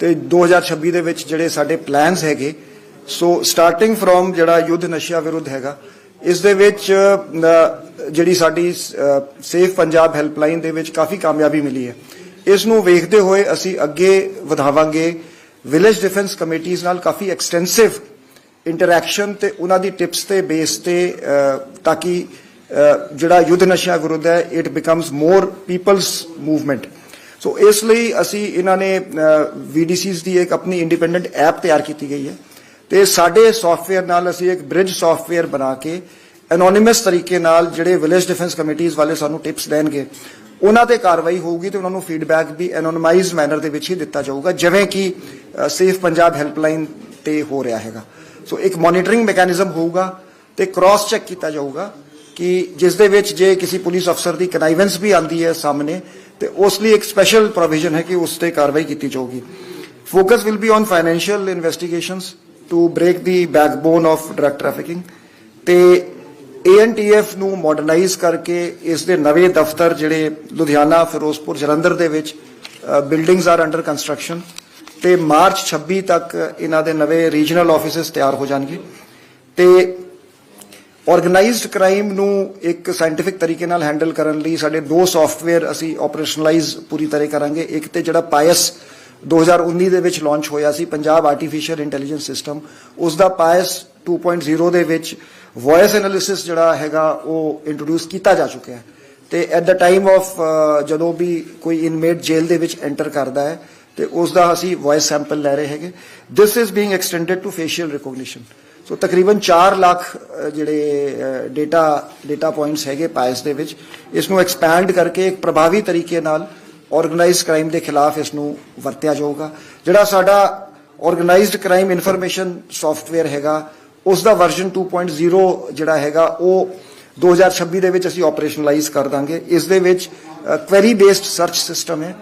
ਤੇ 2026 ਦੇ ਵਿੱਚ ਜਿਹੜੇ ਸਾਡੇ ਪਲਾਨਸ ਹੈਗੇ ਸੋ ਸਟਾਰਟਿੰਗ ਫਰੋਮ ਜਿਹੜਾ ਯੁੱਧ ਨਸ਼ਿਆਂ ਵਿਰੁੱਧ ਹੈਗਾ, ਇਸ ਦੇ ਵਿੱਚ ਜਿਹੜੀ ਸਾਡੀ ਸੇਫ ਪੰਜਾਬ ਹੈਲਪਲਾਈਨ ਦੇ ਵਿੱਚ ਕਾਫੀ ਕਾਮਯਾਬੀ ਮਿਲੀ ਹੈ। ਇਸ ਨੂੰ ਵੇਖਦੇ ਹੋਏ ਅਸੀਂ ਅੱਗੇ ਵਧਾਵਾਂਗੇ। ਵਿਲੇਜ ਡਿਫੈਂਸ ਕਮੇਟੀਆਂ ਨਾਲ ਕਾਫੀ ਐਕਸਟੈਂਸਿਵ ਇੰਟਰੈਕਸ਼ਨ ਤੇ ਉਹਨਾਂ ਦੀ ਟਿਪਸ ਤੇ ਬੇਸ ਤੇ ਤਾਂ ਕਿ ਜਿਹੜਾ ਯੁੱਧ ਨਸ਼ਿਆਂ ਵਿਰੁੱਧ ਹੈ it becomes more people's movement so ਇਸ ਲਈ ਅਸੀਂ ਇਹਨਾਂ ਨੇ ਵੀਡੀਸੀਜ਼ ਦੀ ਇੱਕ ਆਪਣੀ ਇੰਡੀਪੈਂਡੈਂਟ ਐਪ ਤਿਆਰ ਕੀਤੀ ਗਈ ਹੈ। ਤੇ ਸਾਡੇ ਸੌਫਟਵੇਅਰ ਨਾਲ ਅਸੀਂ ਇੱਕ ਬ੍ਰਿਜ ਸੌਫਟਵੇਅਰ ਬਣਾ ਕੇ ਐਨੋਨਿਮਸ ਤਰੀਕੇ ਨਾਲ ਜਿਹੜੇ ਵਿਲੇਜ ਡਿਫੈਂਸ ਕਮੇਟੀਆਂ ਵਾਲੇ ਸਾਨੂੰ ਟਿਪਸ ਦੇਣਗੇ, ਉਹਨਾਂ ਤੇ ਕਾਰਵਾਈ ਹੋਊਗੀ ਤੇ ਉਹਨਾਂ ਨੂੰ ਫੀਡਬੈਕ ਵੀ ਐਨੋਨਮਾਈਜ਼ਡ ਮੈਨਰ ਦੇ ਵਿੱਚ ਹੀ ਦਿੱਤਾ ਜਾਊਗਾ, ਜਿਵੇਂ ਕਿ ਸੇਫ ਪੰਜਾਬ ਹੈਲਪਲਾਈਨ ਤੇ ਹੋ ਰਿਹਾ ਹੈਗਾ। ਸੋ ਇੱਕ ਮੋਨੀਟਰਿੰਗ ਮੈਕੈਨਿਜ਼ਮ ਹੋਊਗਾ ਤੇ ਕ੍ਰਾਸ ਚੈੱਕ ਕੀਤਾ ਜਾਊਗਾ ਕਿ ਜਿਸ ਦੇ ਵਿੱਚ ਜੇ ਕਿਸੇ ਪੁਲਿਸ ਅਫਸਰ ਦੀ ਕਨਾਈਵੈਂਸ ਵੀ ਆਂਦੀ ਹੈ ਸਾਹਮਣੇ ਤੇ ਉਸ ਲਈ ਇੱਕ ਸਪੈਸ਼ਲ ਪ੍ਰੋਵੀਜ਼ਨ ਹੈ ਕਿ ਉਸ ਤੇ ਕਾਰਵਾਈ ਕੀਤੀ ਜਾਊਗੀ। Focus will be on financial investigations to break the backbone of drug trafficking ਤੇ ਏਐਨਟੀਐਫ ਨੂੰ ਮਾਡਰਨਾਈਜ਼ ਕਰਕੇ ਇਸ ਦੇ ਨਵੇਂ ਦਫ਼ਤਰ ਜਿਹੜੇ ਲੁਧਿਆਣਾ, ਫਿਰੋਜ਼ਪੁਰ, ਜਲੰਧਰ ਦੇ ਵਿੱਚ ਬਿਲਡਿੰਗਸ ਆਰ ਅੰਡਰ ਕੰਸਟਰਕਸ਼ਨ ਤੇ ਮਾਰਚ 26 ਤੱਕ ਇਹਨਾਂ ਦੇ ਨਵੇਂ ਰੀਜਨਲ ਆਫਿਸਸ ਤਿਆਰ ਹੋ ਜਾਣਗੇ ਤੇ ਆਰਗੇਨਾਈਜ਼ਡ ਕ੍ਰਾਈਮ ਨੂੰ ਇੱਕ ਸਾਇੰਟਿਫਿਕ ਤਰੀਕੇ ਨਾਲ ਹੈਂਡਲ ਕਰਨ ਲਈ ਸਾਡੇ ਦੋ ਸੌਫਟਵੇਅਰ ਅਸੀਂ ਆਪਰੇਸ਼ਨਲਾਈਜ਼ ਪੂਰੀ ਤਰ੍ਹਾਂ ਕਰਾਂਗੇ। ਇੱਕ ਤੇ ਜਿਹੜਾ ਪਾਇਸ 2019 ਦੇ ਵਿੱਚ ਲਾਂਚ ਹੋਇਆ ਸੀ, ਪੰਜਾਬ ਆਰਟੀਫੀਸ਼ੀਅਲ ਇੰਟੈਲੀਜੈਂਸ ਸਿਸਟਮ ਉਸ ਦਾ ਪਾਇਸ 2.0 ਦੇ ਵਿੱਚ ਵੌਇਸ ਐਨਾਲਿਸਿਸ ਜਿਹੜਾ ਹੈਗਾ ਉਹ ਇੰਟਰੋਡਿਊਸ ਕੀਤਾ ਜਾ ਚੁੱਕਿਆ ਹੈ। ਤੇ ਐਟ ਦਾ ਟਾਈਮ ਆਫ ਜਦੋਂ ਵੀ ਕੋਈ ਇਨਮੇਟ ਜੇਲ੍ਹ ਦੇ ਵਿੱਚ ਐਂਟਰ ਕਰਦਾ ਹੈ, ਤੇ ਉਸ ਦਾ ਅਸੀਂ ਵੌਇਸ ਸੈਂਪਲ ਲੈ ਰਹੇ ਹੈਗੇ। This is being extended to facial recognition so ਤਕਰੀਬਨ 4 ਲੱਖ ਜਿਹੜੇ ਡੇਟਾ ਡੇਟਾ ਪੁਆਇੰਟਸ ਹੈਗੇ ਪਾਇਸ ਦੇ ਵਿੱਚ ਇਸ ਨੂੰ ਐਕਸਪੈਂਡ ਕਰਕੇ ਇੱਕ ਪ੍ਰਭਾਵੀ ਤਰੀਕੇ ਨਾਲ ਆਰਗੇਨਾਈਜ਼ਡ ਕ੍ਰਾਈਮ ਦੇ ਖਿਲਾਫ ਇਸ ਨੂੰ ਵਰਤਿਆ ਜਾਊਗਾ। ਜਿਹੜਾ ਸਾਡਾ ਆਰਗੇਨਾਈਜ਼ਡ ਕ੍ਰਾਈਮ ਇਨਫੋਰਮੇਸ਼ਨ ਸੌਫਟਵੇਅਰ ਹੈਗਾ, ਉਸ ਦਾ ਵਰਜ਼ਨ 2.0 ਜਿਹੜਾ ਹੈਗਾ, ਉਹ 2026 ਦੇ ਵਿੱਚ ਅਸੀਂ ਆਪਰੇਸ਼ਨਲਾਈਜ਼ ਕਰ ਦਾਂਗੇ। ਇਸ ਦੇ ਵਿੱਚ ਕੁਐਰੀ ਬੇਸਡ ਸਰਚ ਸਿਸਟਮ ਹੈ।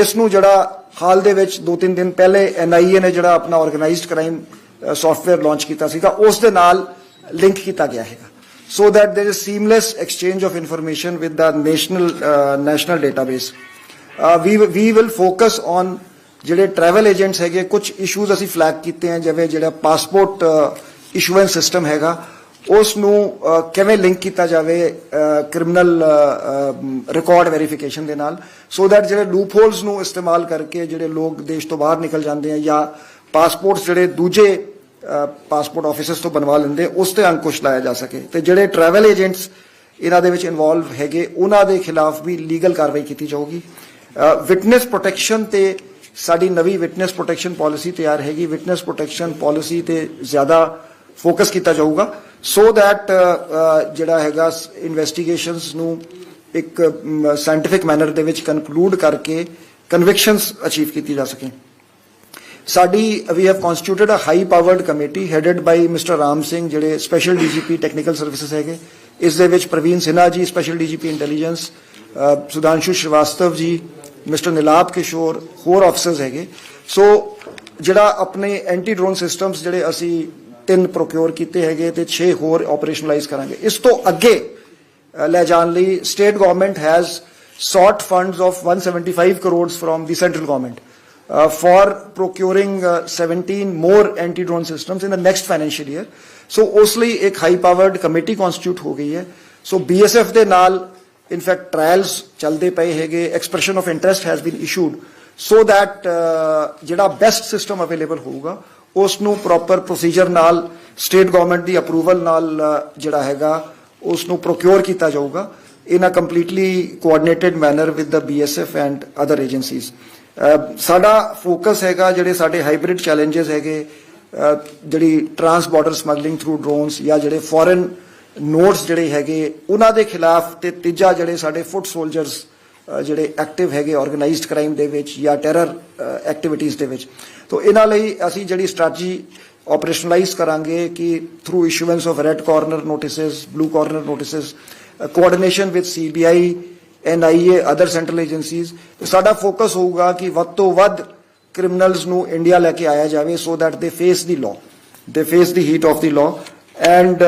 ਇਸ ਨੂੰ ਜਿਹੜਾ ਹਾਲ ਦੇ ਵਿੱਚ 2-3 ਦਿਨ ਪਹਿਲੇ ਐਨਆਈਏ ਨੇ ਜਿਹੜਾ ਆਪਣਾ ਆਰਗੇਨਾਈਜ਼ਡ ਕ੍ਰਾਈਮ ਸੌਫਟਵੇਅਰ ਲਾਂਚ ਕੀਤਾ ਸੀਗਾ ਉਸ ਦੇ ਨਾਲ ਲਿੰਕ ਕੀਤਾ ਗਿਆ ਹੈਗਾ। So that there is seamless exchange of information with the national uh, national database. uh, we we will focus on ਜਿਹੜੇ ਟਰੈਵਲ ਏਜੰਟਸ ਹੈਗੇ ਕੁਝ ਇਸ਼ੂਜ਼ ਅਸੀਂ ਫਲੈਗ ਕੀਤੇ ਹਨ ਜਿਵੇਂ ਜਿਹੜਾ ਪਾਸਪੋਰਟ ਇਸ਼ੂਐਂਸ ਸਿਸਟਮ ਹੈਗਾ ਉਸ ਨੂੰ ਕਿਵੇਂ ਲਿੰਕ ਕੀਤਾ ਜਾਵੇ ਕ੍ਰਿਮੀਨਲ ਰਿਕਾਰਡ ਵੈਰੀਫਿਕੇਸ਼ਨ ਦੇ ਨਾਲ ਸੋ that ਜਿਹੜੇ ਲੂਪ ਹੋਲਸ ਨੂੰ ਇਸਤੇਮਾਲ ਕਰਕੇ ਜਿਹੜੇ ਲੋਕ ਦੇਸ਼ ਤੋਂ ਬਾਹਰ ਨਿਕਲ ਜਾਂਦੇ ਆ ਜਾਂ ਪਾਸਪੋਰਟਸ ਜਿਹੜੇ ਦੂਜੇ ਪਾਸਪੋਰਟ ਆਫਿਸਸ ਤੋਂ ਬਣਵਾ ਲੈਂਦੇ, ਉਸ ਤੇ ਅੰਕੁਸ਼ ਲਾਇਆ ਜਾ ਸਕੇ। ਤੇ ਜਿਹੜੇ ਟਰੈਵਲ ਏਜੰਟਸ ਇਹਨਾਂ ਦੇ ਵਿੱਚ ਇਨਵੋਲਵ ਹੈਗੇ, ਉਹਨਾਂ ਦੇ ਖਿਲਾਫ ਵੀ ਲੀਗਲ ਕਾਰਵਾਈ ਕੀਤੀ ਜਾਊਗੀ। ਵਿਟਨੈਸ ਪ੍ਰੋਟੈਕਸ਼ਨ ਤੇ ਸਾਡੀ ਨਵੀਂ ਵਿਟਨੈਸ ਪ੍ਰੋਟੈਕਸ਼ਨ ਪਾਲਿਸੀ ਤਿਆਰ ਹੈਗੀ। ਵਿਟਨੈਸ ਪ੍ਰੋਟੈਕਸ਼ਨ ਪਾਲਿਸੀ ਤੇ ਜ਼ਿਆਦਾ ਫੋਕਸ ਕੀਤਾ ਜਾਊਗਾ। ਸੋ that ਜਿਹੜਾ ਹੈਗਾ ਇਨਵੈਸਟੀਗੇਸ਼ਨਸ ਨੂੰ ਇੱਕ ਸਾਇੰਟਿਫਿਕ ਮੈਨਰ ਦੇ ਵਿੱਚ ਕਨਕਲੂਡ ਕਰਕੇ ਕਨਵਿਕਸ਼ਨਸ ਅਚੀਵ ਕੀਤੀ ਜਾ ਸਕੇ। ਸਾਡੀ we have constituted a high powered committee headed by mister Ram Singh ਜਿਹੜੇ ਸਪੈਸ਼ਲ ਡੀਜੀਪੀ ਟੈਕਨੀਕਲ ਸਰਵਿਸਿਜ਼ ਹੈਗੇ। ਇਸ ਦੇ ਵਿੱਚ Praveen Sinha ji special DGP intelligence Sudhanshu Srivastava ji mister Nilap ਕਿਸ਼ੋਰ, ਹੋਰ ਆਫਸਰਸ ਹੈਗੇ। ਸੋ ਜਿਹੜਾ ਆਪਣੇ ਐਂਟੀ ਡਰੋਨ ਸਿਸਟਮਸ ਜਿਹੜੇ ਅਸੀਂ ਤਿੰਨ ਪ੍ਰੋਕਿਉਰ ਕੀਤੇ ਹੈਗੇ ਤੇ 6 ਹੋਰ ਆਪਰੇਸ਼ਨਲਾਈਜ਼ ਕਰਾਂਗੇ। ਇਸ ਤੋਂ ਅੱਗੇ ਲੈ ਜਾਣ ਲਈ state government has sought funds of 175 crores from the central government uh, for procuring uh, 17 more anti-drone systems in the next financial year. So ਉਸ ਲਈ ਇੱਕ ਹਾਈ ਪਾਵਰਡ ਕਮੇਟੀ ਕਨਸਟੀਟਿਊਟ ਹੋ ਗਈ ਹੈ ਸੋ ਬੀਐਸਐਫ ਦੇ ਨਾਲ ਇਨਫੈਕਟ ਟ੍ਰਾਇਲਸ ਚੱਲਦੇ ਪਏ ਹੈਗੇ expression of interest has been issued so that uh, ਜਿਹੜਾ ਬੈਸਟ ਸਿਸਟਮ ਅਵੇਲੇਬਲ ਹੋਊਗਾ ਉਸ ਨੂੰ ਪ੍ਰੋਪਰ ਪ੍ਰੋਸੀਜਰ ਨਾਲ ਸਟੇਟ ਗਵਰਨਮੈਂਟ ਦੀ ਅਪਰੂਵਲ ਨਾਲ uh, ਜਿਹੜਾ ਹੈਗਾ ਉਸ ਨੂੰ ਪ੍ਰੋਕਿਉਰ ਕੀਤਾ ਜਾਊਗਾ in a completely coordinated manner with the BSF and other agencies. ਸਾਡਾ ਫੋਕਸ ਹੈਗਾ ਜਿਹੜੇ ਸਾਡੇ ਹਾਈਬ੍ਰਿਡ ਚੈਲੰਜਸ ਹੈਗੇ ਜਿਹੜੀ trans border smuggling through drones ਜਾਂ ਜਿਹੜੇ ਫੋਰਨ ਨੋਟਸ ਜਿਹੜੇ ਹੈਗੇ, ਉਹਨਾਂ ਦੇ ਖਿਲਾਫ ਤੇ ਤੀਜਾ ਜਿਹੜੇ ਸਾਡੇ ਫੁੱਟ ਸੋਲਜਰਸ ਜਿਹੜੇ ਐਕਟਿਵ ਹੈਗੇ ਆਰਗੇਨਾਈਜ਼ਡ ਕ੍ਰਾਈਮ ਦੇ ਵਿੱਚ ਜਾਂ ਟੈਰਰ ਐਕਟੀਵਿਟੀਜ਼ ਦੇ ਵਿੱਚ। ਤੋਂ ਇਹਨਾਂ ਲਈ ਅਸੀਂ ਜਿਹੜੀ ਸਟ੍ਰੈਟਜੀ ਆਪਰੇਸ਼ਨਲਾਈਜ਼ ਕਰਾਂਗੇ ਕਿ through issuance of red corner notices blue corner notices coordination with CBI NIA other central agencies ਸਾਡਾ ਫੋਕਸ ਹੋਊਗਾ ਕਿ ਵੱਧ ਤੋਂ ਵੱਧ ਕ੍ਰਿਮੀਨਲਸ ਨੂੰ ਇੰਡੀਆ ਲੈ ਕੇ ਆਇਆ ਜਾਵੇ so that the face the law the face the heat of the law and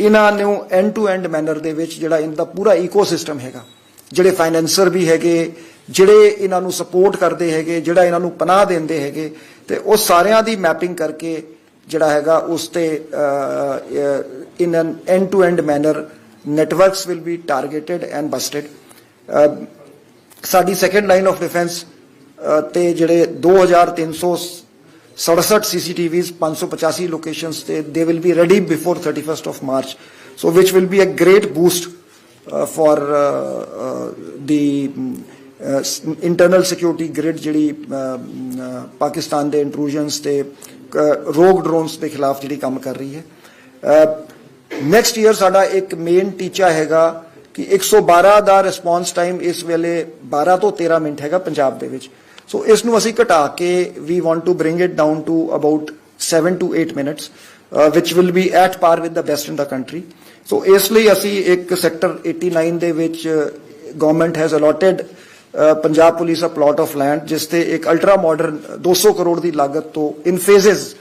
ਇਹਨਾਂ ਨੂੰ ਐਂਡ ਟੂ ਐਂਡ ਮੈਨਰ ਦੇ ਵਿੱਚ ਜਿਹੜਾ ਇਹਨਾਂ ਦਾ ਪੂਰਾ ਇਕੋਸਿਸਟਮ ਹੈਗਾ, ਜਿਹੜੇ ਫਾਈਨੈਂਸਰ ਵੀ ਹੈਗੇ, ਜਿਹੜੇ ਇਹਨਾਂ ਨੂੰ ਸਪੋਰਟ ਕਰਦੇ ਹੈਗੇ, ਜਿਹੜਾ ਇਹਨਾਂ ਨੂੰ ਪਨਾਹ ਦਿੰਦੇ ਹੈਗੇ, ਤੇ ਉਹ ਸਾਰਿਆਂ ਦੀ ਮੈਪਿੰਗ ਕਰਕੇ ਜਿਹੜਾ ਹੈਗਾ ਉਸ ਤੇ in an end to end manner networks will be targeted and busted ਸਾਡੀ ਸੈਕੰਡ ਲਾਈਨ ਆਫ ਡਿਫੈਂਸ ਤੇ ਜਿਹੜੇ 2367 ਸੀਸੀਟੀਵੀਜ਼ 585 ਲੋਕੇਸ਼ਨਸ ਤੇ they will be ready before 31st of March so which will be a great boost uh, for uh, uh, the mm, uh, s- internal security grid ਜਿਹੜੀ uh, uh, Pakistan ਦੇ intrusions ਤੇ ਰੋਗ drones ਦੇ ਖਿਲਾਫ ਜਿਹੜੀ ਕੰਮ ਕਰ ਰਹੀ ਹੈ ਨੈਕਸਟ ਈਅਰ ਸਾਡਾ ਇੱਕ ਮੇਨ ਟੀਚਾ ਹੈਗਾ ਕਿ 112 ਦਾ ਰਿਸਪੌਂਸ ਟਾਈਮ ਇਸ ਵੇਲੇ 12 ਤੋਂ 13 ਮਿੰਟ ਹੈਗਾ ਪੰਜਾਬ ਦੇ ਵਿੱਚ। ਸੋ ਇਸ ਨੂੰ ਅਸੀਂ ਘਟਾ ਕੇ we want to bring it down to about 7 to 8 minutes which will be at par with the best in the country. So ਇਸ ਲਈ ਅਸੀਂ ਇੱਕ ਸੈਕਟਰ 89 ਦੇ ਵਿੱਚ government has allotted Punjab police a plot of land ਜਿਸ ਤੇ ਇੱਕ ultra modern 200 crore ਦੀ ਲਾਗਤ ਤੋਂ ਇਨ ਫੇਜ਼ਸ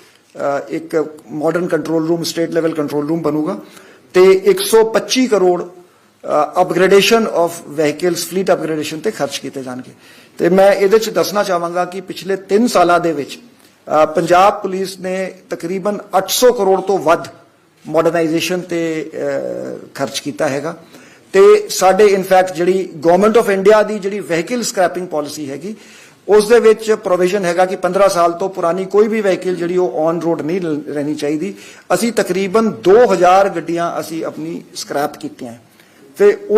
ਇੱਕ modern control room state level control room ਬਣੂਗਾ। ਤੇ 125 crore upgradation of vehicles fleet upgradation ਤੇ ਖਰਚ ਕੀਤੇ ਜਾਣਗੇ। ਤੇ ਮੈਂ ਇਹਦੇ ਚ ਦੱਸਣਾ ਚਾਹਾਂਗਾ ਕਿ ਪਿਛਲੇ 3 ਸਾਲਾਂ ਦੇ ਵਿੱਚ ਪੰਜਾਬ ਪੁਲਿਸ ਨੇ ਤਕਰੀਬਨ 800 ਕਰੋੜ ਤੋਂ ਵੱਧ ਮਾਡਰਨਾਈਜੇਸ਼ਨ ਤੇ ਖਰਚ ਕੀਤਾ ਹੈਗਾ। ਤੇ ਸਾਡੇ ਇਨਫੈਕਟ ਜਿਹੜੀ ਗਵਰਨਮੈਂਟ ਆਫ ਇੰਡੀਆ ਦੀ ਜਿਹੜੀ ਵਹੀਕਲ ਸਕ੍ਰੈਪਿੰਗ ਪਾਲਿਸੀ ਹੈਗੀ, ਉਸ ਦੇ ਵਿੱਚ ਪ੍ਰੋਵੀਜ਼ਨ ਹੈਗਾ ਕਿ 15 ਸਾਲ ਤੋਂ ਪੁਰਾਣੀ ਕੋਈ ਵੀ ਵਹੀਕਲ ਜਿਹੜੀ ਉਹ ਔਨ ਰੋਡ ਨਹੀਂ ਰਹਿਣੀ ਚਾਹੀਦੀ। ਅਸੀਂ ਤਕਰੀਬਨ 2000 ਗੱਡੀਆਂ ਅਸੀਂ ਆਪਣੀ ਸਕ੍ਰੈਪ ਕੀਤੀਆਂ।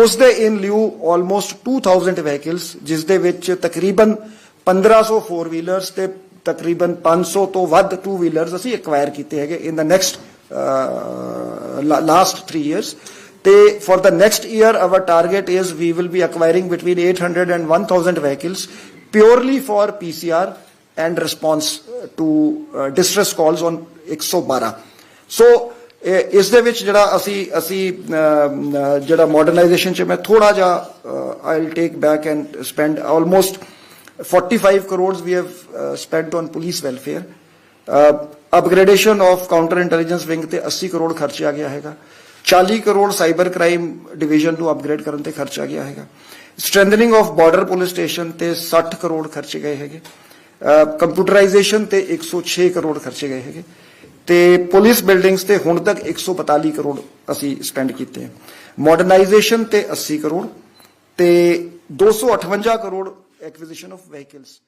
उस दे इन ल्यू ऑलमोस्ट 2000 व्हीकल्स जिस दे विच तकरीबन 1500 फोर व्हीलर ते तकरीबन 500 तो वद टू व्हीलर असी एक्वायर कीते हैगे in the next last three years ते for the next year our target is we will be acquiring between 800 and 1000 vehicles purely for P C R and response to distress calls on 112 so ਇਸ ਦੇ ਵਿੱਚ ਜਿਹੜਾ ਅਸੀਂ ਅਸੀਂ ਜਿਹੜਾ modernisation ਚ ਮੈਂ ਥੋੜਾ ਜਿਹਾ I will take back and spend almost 45 crore we have spent on police welfare upgradation of counter intelligence wing ਤੇ 80 ਕਰੋੜ ਖਰਚਿਆ ਗਿਆ ਹੈਗਾ। 40 ਕਰੋੜ ਸਾਈਬਰ ਕ੍ਰਾਈਮ ਡਿਵੀਜ਼ਨ ਨੂੰ ਅਪਗ੍ਰੇਡ ਕਰਨ ਤੇ ਖਰਚਿਆ ਗਿਆ ਹੈਗਾ। Strengthening of border police station ਤੇ 60 ਕਰੋੜ ਖਰਚੇ ਗਏ ਹੈਗੇ। ਕੰਪਿਊਟਰਾਈਜੇਸ਼ਨ ਤੇ 106 ਕਰੋੜ ਖਰਚੇ ਗਏ ਹੈਗੇ। ਤੇ ਪੁਲਿਸ ਬਿਲਡਿੰਗਸ ਤੇ ਹੁਣ ਤੱਕ 142 ਕਰੋੜ ਅਸੀਂ ਸਪੈਂਡ ਕੀਤੇ ਮਾਡਰਨਾਈਜੇਸ਼ਨ ਤੇ 80 ਕਰੋੜ ਤੇ 258 ਕਰੋੜ ਐਕਵੀਜ਼ੀਸ਼ਨ ਆਫ ਵਹੀਕਲਸ